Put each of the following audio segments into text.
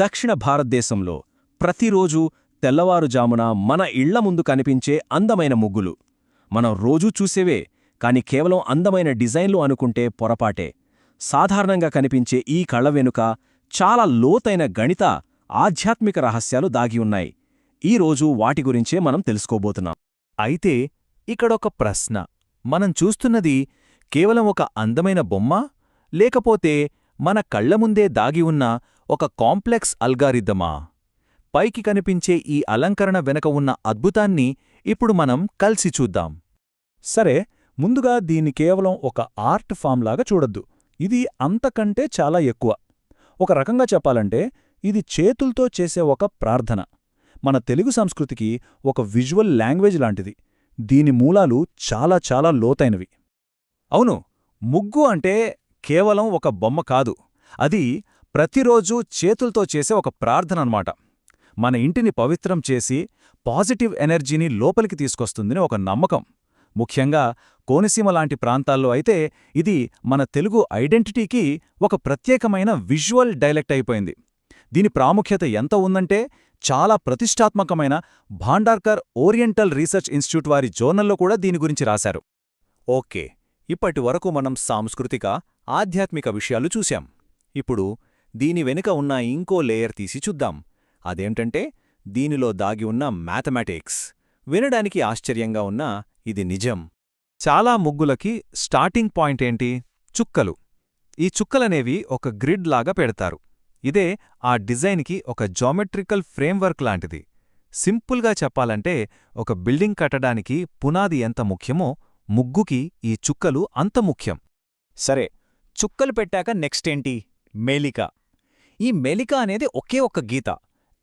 దక్షిణ భారతదేశంలో ప్రతిరోజు తెల్లవారుజామున మన ఇళ్ళ ముందు కనిపించే అందమైన ముగ్గులు. మనం రోజూ చూసేవే కాని కేవలం అందమైన డిజైన్లు అనుకుంటే పొరపాటే. సాధారణంగా కనిపించే ఈ కళ్ళ వెనుక చాలా లోతైన గణిత ఆధ్యాత్మిక రహస్యాలు దాగి ఉన్నాయి. ఈరోజు వాటి గురించే మనం తెలుసుకోబోతున్నాం. అయితే ఇక్కడొక ప్రశ్న. మనం చూస్తున్నది కేవలం ఒక అందమైన బొమ్మ లేకపోతే మన కళ్ళ ముందే దాగి ఉన్న ఒక కాంప్లెక్స్ అల్గారిథమా? పైకి కనిపించే ఈ అలంకరణ వెనక ఉన్న అద్భుతాన్ని ఇప్పుడు మనం కలిసి చూద్దాం. సరే ముందుగా దీన్ని కేవలం ఒక ఆర్ట్ ఫామ్లాగా చూడొద్దు. ఇది అంతకంటే చాలా ఎక్కువ. ఒక రకంగా చెప్పాలంటే ఇది చేతుల్తో చేసే ఒక ప్రార్థన. మన తెలుగు సంస్కృతికి ఒక విజువల్ లాంగ్వేజ్ లాంటిది. దీని మూలాలు చాలా చాలా లోతైనవి. అవును ముగ్గు అంటే కేవలం ఒక బొమ్మ కాదు. అది ప్రతిరోజూ చేతులతో చేసే ఒక ప్రార్థన అన్నమాట మన ఇంటిని పవిత్రం చేసి పాజిటివ్ ఎనర్జీని లోపలికి తీసుకొస్తుందని ఒక నమ్మకం. ముఖ్యంగా కోనసీమ లాంటి ప్రాంతాల్లో అయితే ఇది మన తెలుగు ఐడెంటిటీకి ఒక ప్రత్యేకమైన విజువల్ డైలెక్ట్ అయిపోయింది. దీని ప్రాముఖ్యత ఎంత ఉందంటే చాలా ప్రతిష్టాత్మకమైన భాండార్కర్ ఓరియంటల్ రీసెర్చ్ ఇన్స్టిట్యూట్ వారి జోర్నల్లో కూడా దీని గురించి రాశారు. ఓకే ఇప్పటి వరకు మనం సాంస్కృతిక ఆధ్యాత్మిక విషయాలు చూశాం. ఇప్పుడు దీని వెనుక ఉన్న ఇంకో లేయర్ తీసి చూద్దాం. అదేంటంటే దీనిలో దాగి ఉన్న మ్యాథమెటిక్స్. వినడానికి ఆశ్చర్యంగా ఉన్నా ఇది నిజం. చాలా ముగ్గులకి స్టార్టింగ్ పాయింట్ ఏంటి? చుక్కలు. ఈ చుక్కలనేవి ఒక గ్రిడ్ లాగా పెడతారు. ఇదే ఆ డిజైన్కి ఒక జామెట్రికల్ ఫ్రేమ్వర్క్ లాంటిది. సింపుల్గా చెప్పాలంటే ఒక బిల్డింగ్ కట్టడానికి పునాది ఎంత ముఖ్యమో ముగ్గుకి ఈ చుక్కలు అంత ముఖ్యం. సరే చుక్కలు పెట్టాక నెక్స్ట్ ఏంటి? మేలిక. ఈ మెలిక అనేది ఒకే ఒక్క గీత.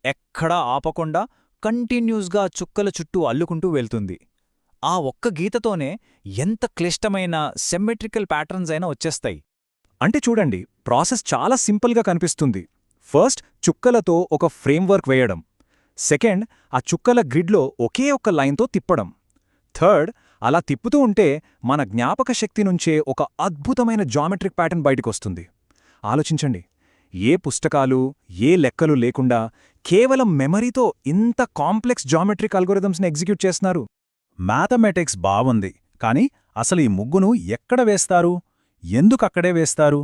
ఎక్కడా ఆపకుండా కంటిన్యూస్గా చుక్కల చుట్టూ అల్లుకుంటూ వెళ్తుంది. ఆ ఒక్క గీతతోనే ఎంత క్లిష్టమైన సెమ్మెట్రికల్ ప్యాటర్న్స్ అయినా వచ్చేస్తాయి. అంటే చూడండి ప్రాసెస్ చాలా సింపుల్గా కనిపిస్తుంది. ఫస్ట్ చుక్కలతో ఒక ఫ్రేమ్వర్క్ వేయడం. సెకండ్ ఆ చుక్కల గ్రిడ్లో ఒకే ఒక్క లైన్తో తిప్పడం. థర్డ్ అలా తిప్పుతూ ఉంటే మన జ్ఞాపక శక్తి నుంచే ఒక అద్భుతమైన జామెట్రిక్ ప్యాటర్న్ బయటకొస్తుంది. ఆలోచించండి ఏ పుస్తకాలు ఏ లెక్కలు లేకుండా కేవలం మెమరీతో ఇంత కాంప్లెక్స్ జామెట్రిక్ అల్గోరిథమ్స్ని ఎగ్జిక్యూట్ చేస్తున్నారు. మ్యాథమెటిక్స్ బావుంది కాని అసలు ఈ ముగ్గును ఎక్కడ వేస్తారు? ఎందుకక్కడే వేస్తారు?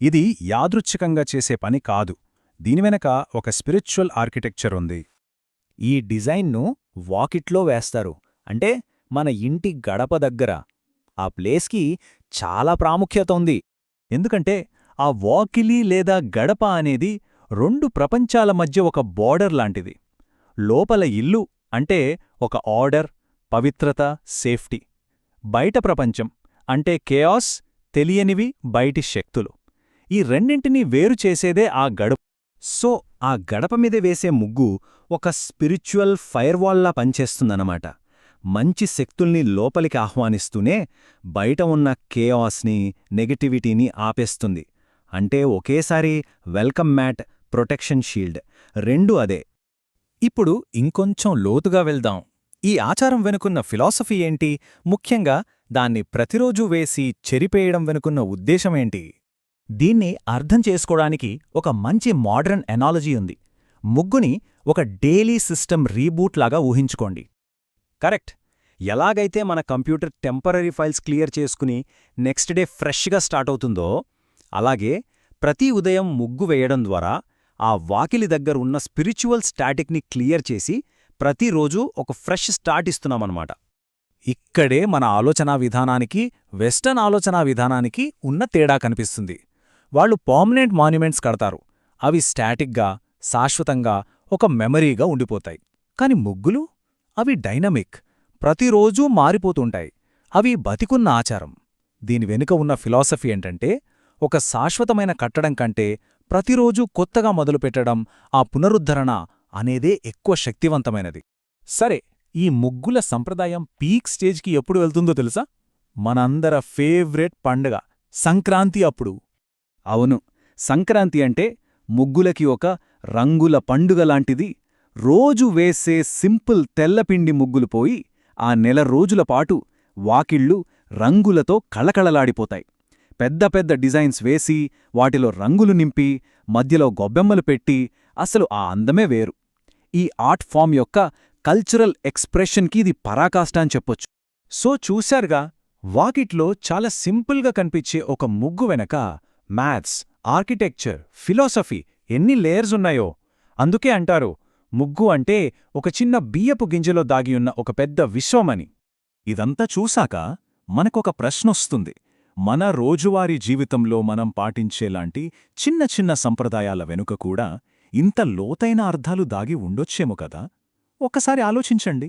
ఇది యాదృచ్ఛికంగా చేసే పని కాదు. దీని వెనక ఒక స్పిరిచువల్ ఆర్కిటెక్చర్ ఉంది. ఈ డిజైన్ను వాకిట్లో వేస్తారు. అంటే మన ఇంటి గడప దగ్గర. ఆ ప్లేస్కి చాలా ప్రాముఖ్యత ఉంది. ఎందుకంటే ఆ వాకిలి లేదా గడప అనేది రెండు ప్రపంచాల మధ్య ఒక బోర్డర్ లాంటిది. లోపల ఇల్లు అంటే ఒక ఆర్డర్ పవిత్రత సేఫ్టీ. బయట ప్రపంచం అంటే కేయాస్ తెలియనివి బయటి శక్తులు. ఈ రెండింటినీ వేరు చేసేదే ఆ గడప. సో ఆ గడప మీద వేసే ముగ్గు ఒక స్పిరిచువల్ ఫైర్వాల్లా పనిచేస్తుందన్నమాట. మంచి శక్తుల్ని లోపలికి ఆహ్వానిస్తూనే బయట ఉన్న కేయాస్ని నెగటివిటీని ఆపేస్తుంది. అంటే ఒకేసారి వెల్కమ్ మ్యాట్ ప్రొటెక్షన్ షీల్డ్. రెండూ అదే. ఇప్పుడు ఇంకొంచెం లోతుగా వెళ్దాం. ఈ ఆచారం వెనుకున్న ఫిలాసఫీ ఏంటి? ముఖ్యంగా దాన్ని ప్రతిరోజూ వేసి చెరిపేయడం వెనుకున్న ఉద్దేశమేంటి దీన్ని అర్థం చేసుకోవడానికి ఒక మంచి మోడ్రన్ ఎనాలజీ ఉంది. ముగ్గుని ఒక డైలీ సిస్టమ్ రీబూట్ లాగా ఊహించుకోండి. కరెక్ట్. ఎలాగైతే మన కంప్యూటర్ టెంపరరీ ఫైల్స్ క్లియర్ చేసుకుని నెక్స్ట్ డే ఫ్రెష్గా స్టార్ట్ అవుతుందో అలాగే ప్రతి ఉదయం ముగ్గు వేయడం ద్వారా ఆ వాకిలి దగ్గర ఉన్న స్పిరిచువల్ స్టాటిక్ని క్లియర్ చేసి ప్రతిరోజూ ఒక ఫ్రెష్ స్టార్ట్ ఇస్తున్నామన్నమాట. ఇక్కడే మన ఆలోచనా విధానానికి వెస్టర్న్ ఆలోచనా విధానానికి ఉన్న తేడా కనిపిస్తుంది. వాళ్ళు పర్మనెంట్ మాన్యుమెంట్స్ కడతారు. అవి స్టాటిక్గా శాశ్వతంగా ఒక మెమరీగా ఉండిపోతాయి. కాని ముగ్గులు? అవి డైనమిక్. ప్రతిరోజూ మారిపోతుంటాయి. అవి బతికున్న ఆచారం. దీని వెనుక ఉన్న ఫిలాసఫీ ఏంటంటే ఒక శాశ్వతమైన కట్టడం కంటే ప్రతిరోజూ కొత్తగా మొదలుపెట్టడం ఆ పునరుద్ధరణ అనేదే ఎక్కువ శక్తివంతమైనది. సరే ఈ ముగ్గుల సంప్రదాయం పీక్ స్టేజ్కి ఎప్పుడు వెళ్తుందో తెలుసా? మనందర ఫేవరెట్ పండగ సంక్రాంతి అప్పుడు. అవును సంక్రాంతి అంటే ముగ్గులకి ఒక రంగుల పండుగ లాంటిది. రోజు వేసే సింపుల్ తెల్లపిండి ముగ్గులు పోయి ఆ నెల రోజుల పాటు వాకిళ్ళు రంగులతో కళకళలాడిపోతాయి. పెద్ద పెద్ద డిజైన్స్ వేసి వాటిలో రంగులు నింపి మధ్యలో గొబ్బెమ్మలు పెట్టి అసలు ఆ అందమే వేరు. ఈ ఆర్ట్ ఫామ్ యొక్క కల్చరల్ ఎక్స్ప్రెషన్కి ఇది పరాకాష్ట అని చెప్పొచ్చు. సో చూశారుగా వాకిట్లో చాలా సింపుల్గా కనిపించే ఒక ముగ్గు వెనక మ్యాథ్స్ ఆర్కిటెక్చర్ ఫిలాసఫీ ఎన్ని లేయర్స్ ఉన్నాయో. అందుకే అంటారు ముగ్గు అంటే ఒక చిన్న బియ్యపు గింజలో దాగియున్న ఒక పెద్ద విశ్వమని ఇదంతా చూశాక మనకొక ప్రశ్నొస్తుంది. మన రోజువారీ జీవితంలో మనం పాటించేలాంటి చిన్న చిన్న సంప్రదాయాల వెనుక కూడా ఇంత లోతైన అర్థాలు దాగి ఉండొచ్చేమో కదా? ఒక్కసారి ఆలోచించండి.